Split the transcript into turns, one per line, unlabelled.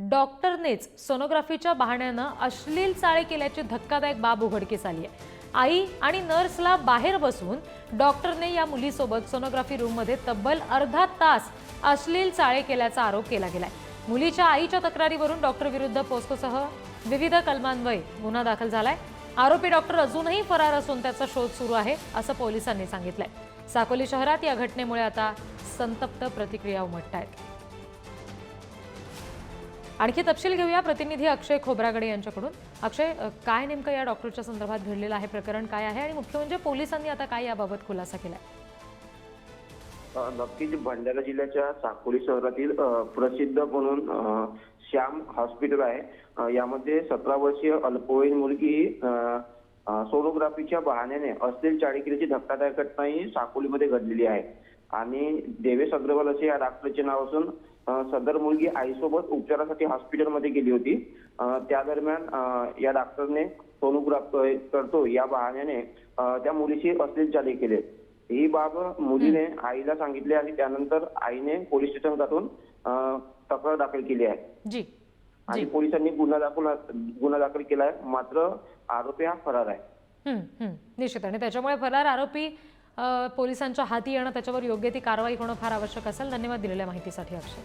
डॉक्टरनेच सोनोग्राफीच्या बहाण्यानं अश्लील चाळे केल्याची धक्कादायक बाब उघडकीस आली आहे. आई आणि नर्सला बाहेर बसून डॉक्टरने या मुलीसोबत सोनोग्राफी रूममध्ये तब्बल अर्धा तास अश्लील चाळे केल्याचा आरोप केला गेलाय. मुलीच्या आईच्या तक्रारीवरून डॉक्टर विरुद्ध पोस्कोसह विविध कलमान्वये गुन्हा दाखल झालाय. आरोपी डॉक्टर अजूनही फरार असून त्याचा शोध सुरू आहे असं पोलिसांनी सांगितलंय. साकोली शहरात या घटनेमुळे आता संतप्त प्रतिक्रिया उमटत आहेत आणखी तपशील घेऊया. प्रतिनिधी अक्षय खोब्रागडे यांच्याकडून. अक्षय काय नेमकं या डॉक्टरच्या संदर्भात घडलेलं आहे? प्रकरण काय आहे? आणि मुख्य म्हणजे पोलिसांनी आता काय याबाबत खुलासा केलाय?
नक्कीच भंडारा जिल्ह्याच्या साकोली शहरातील प्रसिद्ध म्हणून श्याम हॉस्पिटल आहे. यामध्ये सतरा वर्षीय अल्पवयीन मुलगी सोनोग्राफीच्या बहाण्याने अश्लील चाळीकिरीची धक्कादायक घटना ही साकोलीमध्ये घडलेली आहे. आणि देवेश अग्रवाल असे या डॉक्टरचे नाव असून सदर मुलगी आईसोबत उपचारासाठी हॉस्पिटलमध्ये गेली होती. त्या दरम्यान या डॉक्टरने सोनोग्राफ करतो या बहाण्याने त्या मुलीशी अश्लील चाली केले. ही बाब मुलीने आईला सांगितली आणि त्यानंतर आईने पोलीस स्टेशन गाठून अ, तक्रार दाखल केली आहे. आणि पोलिसांनी गुन्हा दाखल गुन्हा दाखल केला आहे. मात्र आरोपी हा फरार आहे.
निश्चित. आणि त्याच्यामुळे फरार आरोपी पोलिसांच्या हाती येणं त्याच्यावर योग्य ती कारवाई होणं फार आवश्यक असेल. धन्यवाद दिलेल्या माहितीसाठी अक्षय.